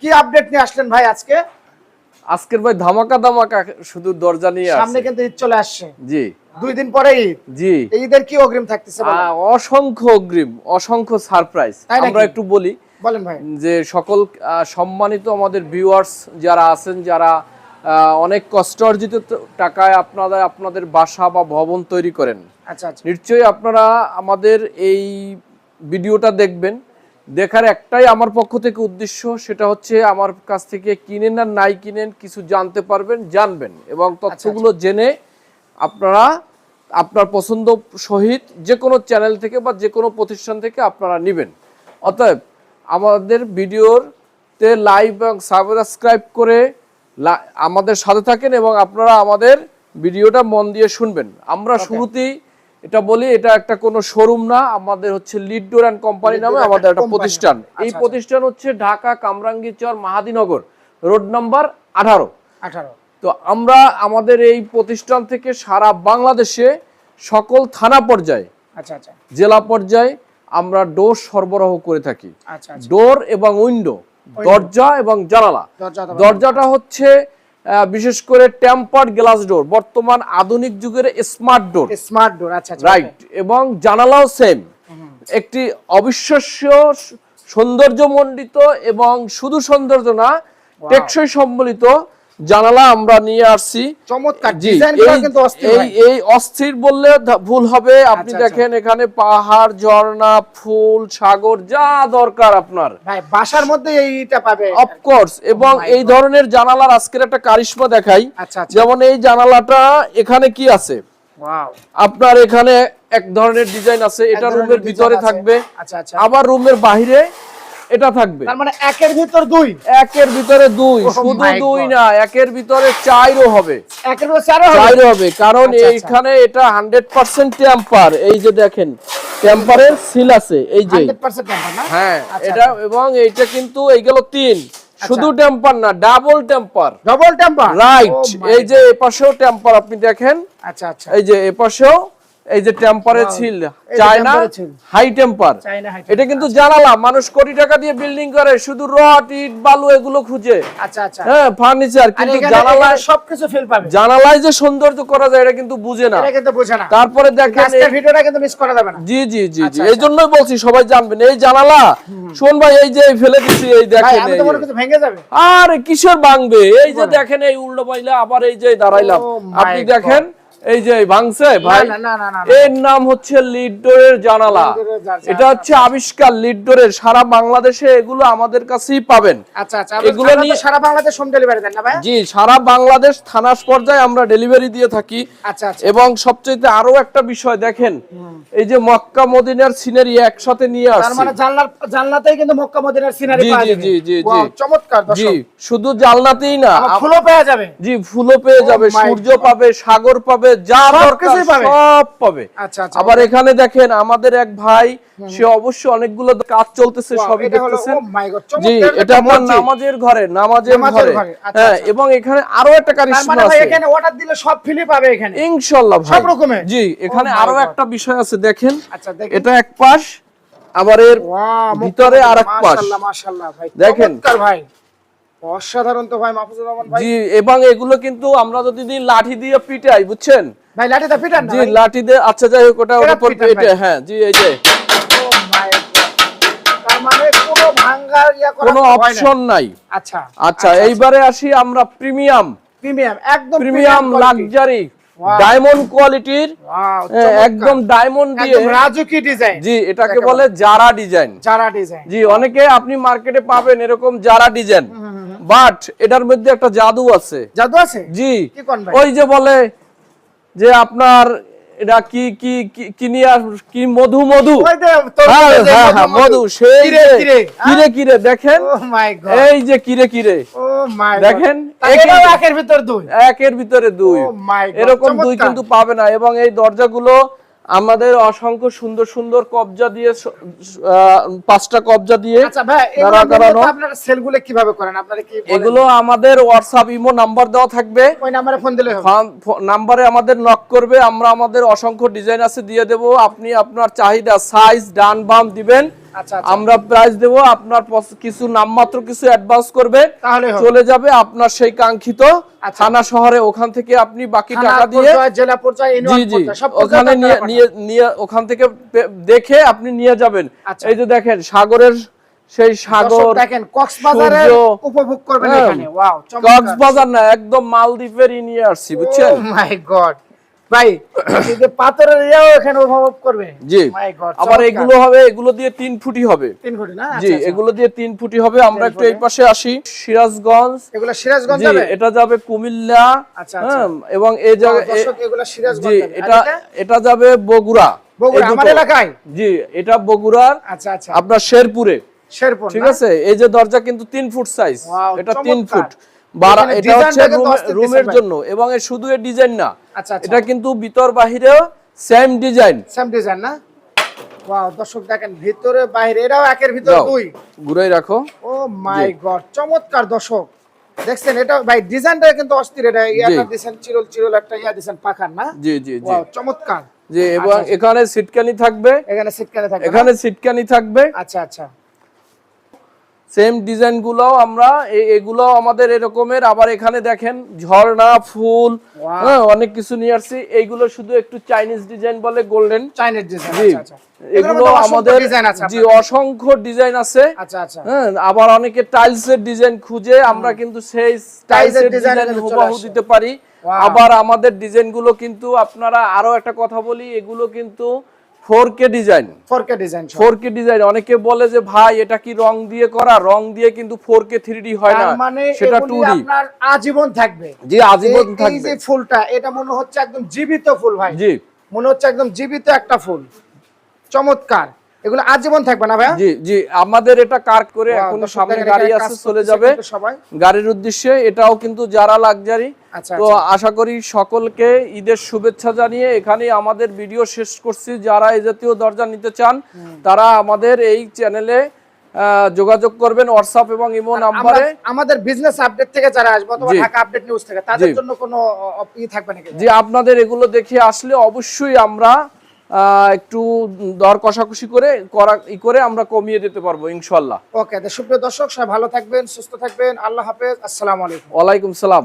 কি আপডেট নিয়ে আসলেন ভাই আজকে? আজকের ভাই ধামাকা ধামাকা শুধু দরজা নিয়ে সামনে কিন্তু ঈদ চলে আসছে। জি। দুই দিন পরে ঈদ। জি। ঈদের কি অগ্রিম থাকতেছে? অসংখ্য অগ্রিম অসংখ্য সারপ্রাইজ আমরা একটু বলি বলেন ভাই। যে সকল সম্মানিত আমাদের ভিউয়ার্স যারা আছেন যারা অনেক কষ্ট অর্জিত টাকায় আপনারা আপনাদের বাসা বা ভবন তৈরি করেন। আচ্ছা আচ্ছা। নিশ্চয়ই আপনারা আমাদের এই ভিডিওটা দেখবেন। দেখার একটাই আমার পক্ষ থেকে উদ্দেশ্য সেটা হচ্ছে আমার কাছ থেকে কিনেন আর নাই কিনেন কিছু জানতে পারবেন জানবেন এবং তথ্যগুলো জেনে আপনারা আপনার পছন্দ সহিত যে কোনো চ্যানেল থেকে বা যে কোনো প্রতিষ্ঠান থেকে আপনারা নেবেন। অতএব আমাদের ভিডিওতে লাইভ এবং সাবস্ক্রাইব করে আমাদের সাথে থাকেন এবং আপনারা আমাদের ভিডিওটা মন দিয়ে শুনবেন। আমরা শুরুতেই এটা বলি এটা একটা কোনো শোরুম না আমাদের হচ্ছে লিড ডোর অ্যান্ড কোম্পানি নামে আমাদের একটা প্রতিষ্ঠান। এই আচ্ছা, আচ্ছা। প্রতিষ্ঠান হচ্ছে ঢাকা কামরাঙ্গীরচর মাহাদিনগর রোড নাম্বার আঠারো। আঠারো। তো আমরা আমাদের এই প্রতিষ্ঠান থেকে সারা বাংলাদেশে সকল থানা পর্যায়ে আচ্ছা আচ্ছা। জেলা পর্যায়ে আমরা ডোর সরবরাহ করে থাকি। আচ্ছা আচ্ছা। ডোর এবং উইন্ডো দরজা এবং জানালা। দরজাটা হচ্ছে বিশেষ করে টেম্পার্ড গ্লাস ডোর বর্তমান আধুনিক যুগের স্মার্ট ডোর স্মার্ট ডোর আচ্ছা আচ্ছা। রাইট এবং জানালাও সেম একটি অবিশ্বাস্য সৌন্দর্যমণ্ডিত এবং শুধু সৌন্দর্য না টেকসই সম্বলিত জানালা আমরা নিয়ে আসছি। চমৎকার এই অস্থির বললে ভুল হবে। আপনি আচ্ছা, দেখেন এখানে পাহাড় ঝর্ণা ফুল সাগর যা দরকার আপনার। বাসার মধ্যে এইটা পাবে। অফকোর্স এবং এই ধরনের জানালার আজকের একটা কারিশমা দেখাই। আচ্ছা আচ্ছা। যেমন এই জানালাটা এখানে কি আছে? আপনার এখানে এক ধরনের ডিজাইন আছে। এটা রুমের ভিতরে থাকবে। আচ্ছা আচ্ছা। আবার রুমের বাইরে এটা থাকবে। তার মানে একের ভিতর দুই। একের ভিতরে দুই Oh শুধু দুই না একের ভিতরে চাইরও হবে। একের ভিতর চারও হবে? চাইরও হবে কারণ আচ্ছা, আচ্ছা। এইখানে এটা হান্ড্রেড পার্সেন্ট টেম্পার এই যে দেখেন টেম্পারের সিল আছে এই যে। 100% টেম্পার না? হ্যাঁ আচ্ছা, এটা এবং এইটা কিন্তু এই গেল তিন। শুধু টেম্পার না double temper double temper right এই যে এপাশেও টেম্পার আপনি দেখেন আচ্ছা আচ্ছা। এই যে এপাশেও এই যে টেম্পারে ছিল চায়না হাই টেম্পার এটা কিন্তু জানালা মানুষ কোটি টাকা দিয়ে বিল্ডিং করে শুধু রড ইট বালু এগুলো খুঁজে। আচ্ছা আচ্ছা। হ্যাঁ ফার্নিচার কিন্তু জানালায় সবকিছু ফিল পাবে। জানালায় যে সৌন্দর্য করা যায় এটা কিন্তু বুঝে না। এটা কিন্তু বোঝে না। তারপরে দেখেন এই- ভিডিওটা কিন্তু মিস করা যাবে না। জি জি জি আচ্ছা, জি এই জন্যই বলছি সবাই জানবেন এই জানালা শোন ভাই এই যে ফেলে দিচ্ছি এই দেখেন আমি তো মনে। ভেঙে যাবে। আরে কিসের ভাঙবে? এই যে দেখেন এই উল্টো পাইলে আবার এই যে দাঁড়াইলাম। Oh আপনি দেখেন এই যে ভাঙছে ভাই। এর নাম হচ্ছে লিড ডোরের জানালা। এটা হচ্ছে আবিষ্কার লিড ডোরের সারা বাংলাদেশে এগুলো আমাদের কাছেই পাবেন। আচ্ছা আচ্ছা এগুলো নিয়ে- সারা বাংলাদেশ হোম ডেলিভারি দেন না ভাই? জি সারা বাংলাদেশ থানা পর্যায়ে আমরা ডেলিভারি দিয়ে থাকি। আচ্ছা এবং সবচেয়ে আরও একটা বিষয় দেখেন এই যে মক্কা মদিনার সিনারি একসাথে নিয়ে আসছে। তার মানে জানলার জানলাতেই কিন্তু মক্কা মদিনার সিনারি পাওয়া জি, যাবে। জি, জি, জি। চমৎকার জি শুধু জালনাতেই না ফুলও পেয়ে যাবে। জি ফুলও পেয়ে Oh যাবে সূর্য পাবে সাগর পাবে যা দরকার সব পাবে। আচ্ছা আচ্ছা আবার এখানে দেখেন আমাদের এক ভাই সে অবশ্যই অনেকগুলো কাজ চলতেছে সবই দেখতেছেন। জি এটা আপনার নামাজের ঘরে নামাজের ঘরে। আচ্ছা, হ্যাঁ। এবং এখানে আরও একটা কারিশমা মানে আছে। এখানে অর্ডার দিলে সব ফ্রি পাবে এখানে? ইনশাআল্লাহ ভাই। সব রকমের? জি এখানে আরও একটা বিষয় আছে দেখেন। আচ্ছা এটা এক পাশ আবার এর ভিতরে আর এক পাশ। মাশাআল্লাহ মাশাআল্লাহ ভাই দেখেন। ভাই। অসাধারণ তো ভাই মাহফুজুর রহমান ভাই। জি এবং এগুলো কিন্তু আমরা যদি লাঠি দিয়ে পিটাই বুঝছেন? ভাই লাঠিটা পিটান না জি লাঠি দিয়ে আচ্ছা যাই হোক ওটা ওর এটা উপর পিটান হ্যাঁ জি এই যে। মানে কোনো ভয় নাই। অপশন নাই। আচ্ছা আচ্ছা এইবারে আসি আমরা প্রিমিয়াম। প্রিমিয়াম একদম প্রিমিয়াম লাক্সারি ডায়মন্ড কোয়ালিটির হ্যাঁ। একদম ডায়মন্ড দিয়ে। রাজুকি ডিজাইন জি এটাকে বলে জারা ডিজাইন। যারা ডিজাইন। জি অনেকে আপনি মার্কেটে পাবেন এরকম জারা ডিজাইন। বাট এটার মধ্যে একটা জাদু আছে। জাদু আছে? জি? ওই যে বলে যে আপনার এটা কি কি কি- নিয়ে কি মধু মধু? হ্যাঁ হ্যাঁ মধু সেই কিরে, কিরে, হ্যাঁ? কিরে কিরে দেখেন? Oh. এই যে কিরে কিরে। ও দেখেন, একের ভিতর দুই। একের ভিতরে দুই। Oh এরকম দুই কিন্তু পাবে না এবং এই দরজাগুলো আমাদের অসংখ্য সুন্দর সুন্দর কবজা দিয়ে পাঁচটা কবজা দিয়ে আচ্ছা আপনারা সেলগুলো কীভাবে করেন? আপনারা কি এগুলো আমাদের হোয়াটসঅ্যাপ ইমো নাম্বার দেওয়া থাকবে। ওই নম্বরে ফোন দিলে নাম্বারে আমাদের নক করবে। আমরা আমাদের অসংখ্য ডিজাইন আছে দিয়ে দেব। আপনি আপনার চাহিদা সাইজ ডান বাম দিবেন। আমরা প্রাইস দেব আপনার কিছু নামমাত্র কিছু অ্যাডভান্স করবে। চলে যাবে আপনার সেই কাঙ্ক্ষিত আচ্ছা। থানা শহরে ওখান থেকে আপনি বাকি টাকা দিয়ে জেলা পর্যায়ে ওখানে নিয়ে ওখান থেকে দেখে আপনি নিয়ে যাবেন। আচ্ছা। এই যে দেখেন সাগরের সেই সাগর দেখেন কক্সবাজারে উপভোগ করবেন হ্যাঁ, এখানে। ওয়াও কক্সবাজার না একদম মালদ্বীপের নিয়ে আসছি বুঝছেন? মাই গড ভাই যে পাথরের ইয়াও এখানে উপভোগ করবে। জি। আবার এগুলো হবে এগুলো দিয়ে তিন ফুটি হবে। তিন কোটি না? জি আচ্ছা, আচ্ছা। এগুলো দিয়ে তিন ফুটি হবে। আমরা একটু এই পাশে আসি। সিরাজগঞ্জ। এগুলো সিরাজগঞ্জ যাবে? এটা যাবে কুমিল্লা। আচ্ছা, হ্যাঁ, এবং এই এগুলো সিরাজগঞ্জ জি এটা এটা? যাবে বগুড়া। বগুড়া আমার এলাকায়? জি এটা বগুড়ার। আচ্ছা আচ্ছা। আপনার শেরপুরে। শেরপুর ঠিক আছে? এই যে দরজা কিন্তু তিন ফুট সাইজ এটা তিন ফুট। বারা এখানে এটা হচ্ছে রুমের জন্য এবং এর শুধু এর ডিজাইন না। আচ্ছা আচ্ছা। এটা কিন্তু ভিতর বাহিরেও সেম ডিজাইন সেম ডিজাইন না? ওয়াও দর্শক দেখেন ভিতরে বাইরে এটাও একের ভিতরে দুই। ঘুরাই রাখো। ও মাই গড চমৎকার দর্শক। দেখছেন এটা ভাই ডিজাইনটা কিন্তু অস্থির এটা ইয়াটা দিছেন চিরল চিরল একটা ইয়া দিছেন পাখার না? জি জি জি। ওয়াও চমৎকার। জি এবং এখানে সিটকানি থাকবে। এখানে সিটকানে থাকে এখানে সিটকানি থাকবে। আচ্ছা আচ্ছা। সেম ডিজাইনগুলো আমরা এগুলো আমাদের এরকমের। আবার এখানে দেখেন ঝর্ণা ফুল হ্যাঁ অনেক কিছু নিয়ে আসছি। এইগুলো শুধু একটু চাইনিজ ডিজাইন বলে গোল্ডেন চাইনিজ ডিজাইন এগুলো আমাদের জি অসংখ্য ডিজাইন আছে। আচ্ছা আচ্ছা। হ্যাঁ আবার অনেকে টাইলস এর ডিজাইন খুঁজে আমরা কিন্তু সেই টাইলস Tiles এর এর ডিজাইন হুবাহু। দিতে পারি। আবার আমাদের ডিজাইনগুলো কিন্তু আপনারা আরও একটা কথা বলি এগুলো কিন্তু ডিজাইন। 4K design design. অনেকে বলে যে ভাই এটা কি রং দিয়ে করা? রং দিয়ে কিন্তু ফোর কে থ্রি হয় না। মানে সেটা আপনার আজীবন থাকবে। জি আজীবন এই থাকবে। যে ফুলটা এটা মনে হচ্ছে একদম জীবিত ফুল ভাই। জি। মনে হচ্ছে একদম জীবিত একটা ফুল। চমৎকার। এগুলো আজীবন থাকবে না ভাইয়া? জি জি আমাদের এটা কার্ড করে এখন সামনে গাড়ি এখানে আছে চলে যাবে সবাই। গাড়ির উদ্দেশ্যে এটাও কিন্তু যারা লাক্সারি। আচ্ছা তো আচ্ছা। আশা করি সকলকে ঈদের শুভেচ্ছা জানিয়ে এখানেই আমাদের ভিডিও শেষ করছি। যারা এই জাতীয় দরজা নিতে চান তারা আমাদের এই চ্যানেলে যোগাযোগ করবেন হোয়াটসঅ্যাপ এবং ইমো নাম্বারে। আমাদের বিজনেস আপডেট থেকে যারা আসবে অথবা ঢাকা আপডেট নিউজ থেকে তাদের জন্য কোনো ই থাকবে নাকি? যে আপনাদের এগুলো দেখে আসলে অবশ্যই আমরা একটু দর কষাকষি করে করা ই করে আমরা কমিয়ে দিতে পারব ইনশাল্লাহ ওকে সুপ্রিয় দর্শক সবাই ভালো থাকবেন সুস্থ থাকবেন। আল্লাহ হাফেজ আসসালামু আলাইকুম। ওয়ালাইকুম সালাম।